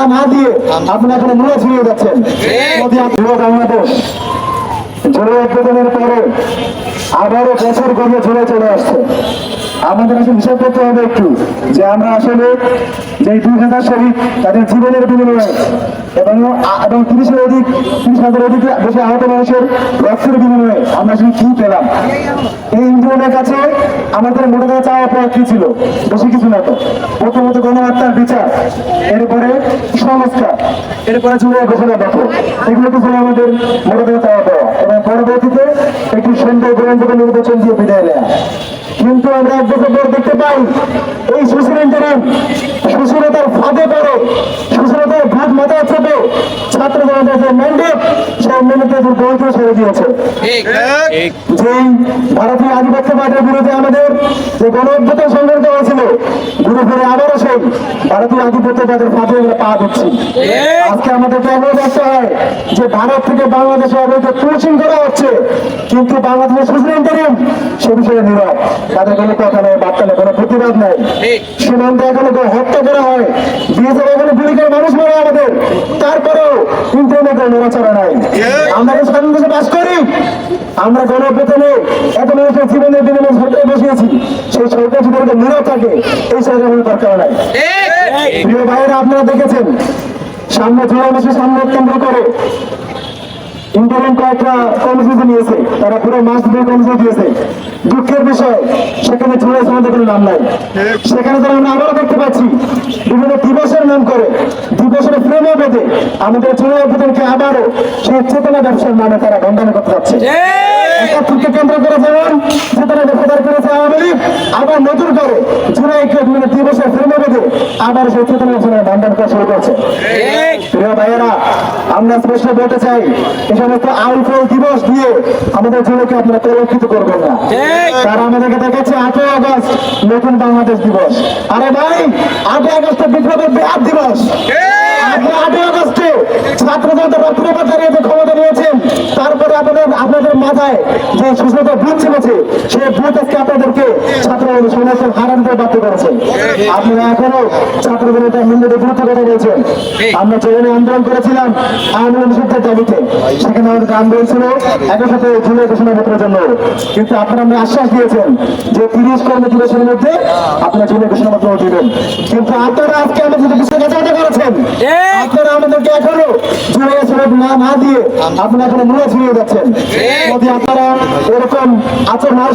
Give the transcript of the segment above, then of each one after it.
না না দিয়ে আপনারা এখানে মূলে ছিড়িয়ে যাচ্ছেন। পুরো বাংলাদেশ জুড়ে উদ্বোধনের পরে আবারও বছর গড়িয়ে ঝুলে চলে আসছে। আমাদের আসলে হিসাব করতে হবে একটু যে আমরা আসলে যে দুই হাজার শহীদ তাদের জীবনের বিনিময়ে এবং এবং তিরিশের অধিক তিরিশ হাজার অধিক বেশি আহত মানুষের রক্তের বিনিময়ে আমরা আসলে কি পেলাম? এই ইন্ডিয়ানের কাছে আমাদের মোটা চাওয়া পাওয়া কি ছিল? বেশি কিছু না তো। প্রথমত গণহত্যার বিচার, এরপরে সংস্কার এরপরে জুড়ে ঘোষণা পত্র এগুলো তো ছিল আমাদের মোটা চাওয়া পাওয়া এবং পরবর্তীতে একটি সুন্দর গ্রহণযোগ্য নির্বাচন দিয়ে বিদায় নেয়া। কিন্তু আমরা এক বছর পর দেখতে পাই এই সুশীলেন্টারের সুশীলতার ফাঁদে পড়ে। সুশীলতার ভাত মাথায় চেপে ছাত্র জনতার যে ম্যান্ডেট সেই ম্যান্ডেটের গ্রহণ ছেড়ে দিয়েছে। যে ভারতীয় আধিপত্যবাদের বিরুদ্ধে আমাদের যে গণ অভ্যুত্থান সংগঠিত হয়েছিল ঘুরে ফিরে আবারও সেই ভারতীয় আধিপত্যবাদের ফাঁদে আমরা পা দিচ্ছি। আজকে আমাদেরকে এমন দেখতে হয় যে ভারত থেকে বাংলাদেশে অবৈধ ক্রসিং করা হচ্ছে, কিন্তু বাংলাদেশের সুপ্রিম সে বিষয়ে নীরব। তাদের কোনো কথা নেই, বার্তা নেই, কোনো প্রতিবাদ নেই। সীমান্তে এখনও হত্যা করা হয়। বিএসএফ এখনও গুলি করে মানুষ মারে আমাদের। তারপরেও ইন্টারনেটে নড়াচড়া নাই। আমরা স্বাধীন দেশে বাস করি। আমরা গণপ্রথমে এত মানুষের জীবনের বিনিময়ে সরকার বসিয়েছি। সেই সরকার যদি আমাদের নীরব থাকে, এই সরকার কোনো দরকার নাই। প্রিয় ভাইয়েরা, আপনারা দেখেছেন, সামনে জুলাই মাসে সামনে কেন্দ্র করে ইন্টারনেট কয়েকটা কর্মসূচি নিয়েছে। তারা পুরো মাস ধরে কর্মসূচি দিয়েছে। দুঃখের বিষয়, সেখানে জুলাই সমাজের কোনো নাম নাই। সেখানে তারা আমরা আবারও দেখতে পাচ্ছি, বিভিন্ন দিবসের নাম করে, দিবসের বেঁধে আমাদের অভ্যুত্থানকে আবারও সেই চেতনা ব্যবসার নামে তারা বন্ধন করতে যাচ্ছে। একাত্তরকে কেন্দ্র করে যেমন চেতনা আওয়ামী লীগ আবার নতুন করে প্রেমে বেঁধে আবার সেই করা শুরু করছে। প্রিয় ভাইয়েরা, আমরা স্পষ্ট বলতে চাই সমস্ত দিবস দিয়ে আমাদের আপনারা করবেন না। আমাদেরকে দেখাচ্ছে আটই আগস্ট নতুন বাংলাদেশ দিবস। আরে ভাই, আটই আগস্টে বিপ্লবের বেহাত দিবস। আটই আগস্টে ছাত্র জনতা রক্তপাত ক্ষমতা নিয়েছেন আপনাদের আপনাদের মাথায় যে সুস্থতা ভূত ছেড়েছে সেই ভূত আজকে আপনাদেরকে ছাত্র সমর্থন হারানোতে বাধ্য করেছে। আপনারা এখনও ছাত্র জনতা হিন্দুদের বিরুদ্ধে কথা বলছেন। আমরা যেখানে আন্দোলন করেছিলাম আন্দোলন নিষিদ্ধের দাবিতে সেখানে আমাদের আন্দোলন ছিল একই সাথে জুলাই ঘোষণাপত্রের জন্য। কিন্তু আপনারা আমরা আশ্বাস দিয়েছেন যে তিরিশ কর্ম দিবসের মধ্যে আপনারা জুলাই ঘোষণাপত্র দিবেন। কিন্তু আপনারা আজকে আমাদের সাথে বিষয় কাছাকাছি করেছেন আপনারা আমাদেরকে এখনও সনদ না না দিয়ে ছিড়িয়ে যাচ্ছেন যদি আপনারা এরকম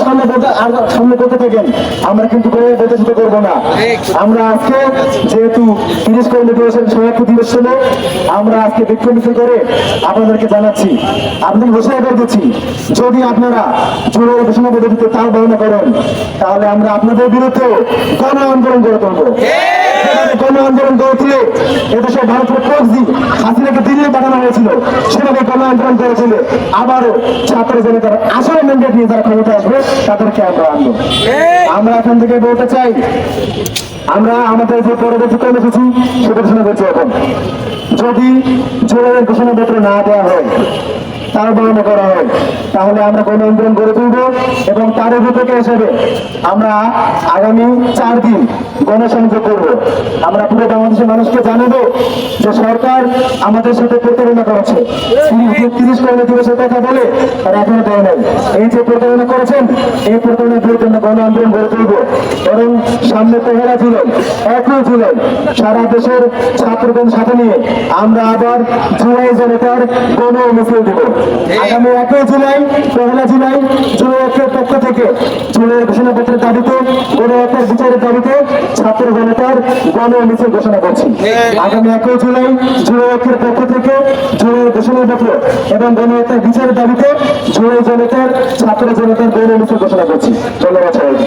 সামনে আর সামনে করতে থাকেন, আমরা কিন্তু করব না। আমরা আজকে যেহেতু তিরিশ কর্মী দিবসের আমরা আজকে বিক্ষোভ মিছিল করে আপনাদেরকে জানাচ্ছি। আপনাদের ঘোষণা করে দিচ্ছি, যদি আপনারা জুলাই ঘোষণা পদ্ধতিতে তার বর্ণনা করেন, তাহলে আমরা আপনাদের বিরুদ্ধে গণ আন্দোলন গড়ে তুলবো। আন্দোলন এদেশে ভারতের ফৌজি হাসিনাকে দিল্লি পাঠানো হয়েছিল। আন্দোলন করেছিল আবারও ছাত্র ম্যান্ডেট নিয়ে ক্ষমতা আসবে আমরা আনব। আমরা এখান থেকে বলতে চাই, আমরা আমাদের যে পরবর্তী কর্মসূচি সেটা ঘোষণা করছি এখন। যদি জুলাইয়ের ঘোষণাপত্র না দেওয়া হয় তার বর্ণনা করা হয় তাহলে আমরা গণ আন্দোলন গড়ে তুলব এবং তার অভিজ্ঞতা হিসেবে আমরা আগামী চার দিন গণসংযোগ করব। আমরা মানুষকে জানাব যে সরকার আমাদের সাথে প্রতারণা করেছে। তিরিশ কর্ম দিবসের কথা বলে তারা এখনও দেয় নাই। এই যে প্রতারণা করেছেন, এই প্রতারণার বিরুদ্ধে আমরা গণ আন্দোলন গড়ে তুলব। এবং সামনে পহেলা জুলাই একই জুলাই, সারা দেশের ছাত্রদের সাথে নিয়ে আমরা আবার জুলাই জনতার গণ মিছিল দেব। আগামী একই জুলাই, পহেলা জুলাই জুলাই একের পক্ষ থেকে জুলাই ঘোষণাপত্রের দাবিতে, গণহত্যার বিচারের দাবিতে ছাত্র জনতার গণ মিছিল ঘোষণা করছি আগামী একই জুলাই জুলাই একের পক্ষ থেকে জুলাই ঘোষণাপত্র এবং গণহত্যার বিচারের দাবিতে জুলাই জনতার ছাত্র জনতার গণ ঘোষণা করছি। ধন্যবাদ সবাইকে।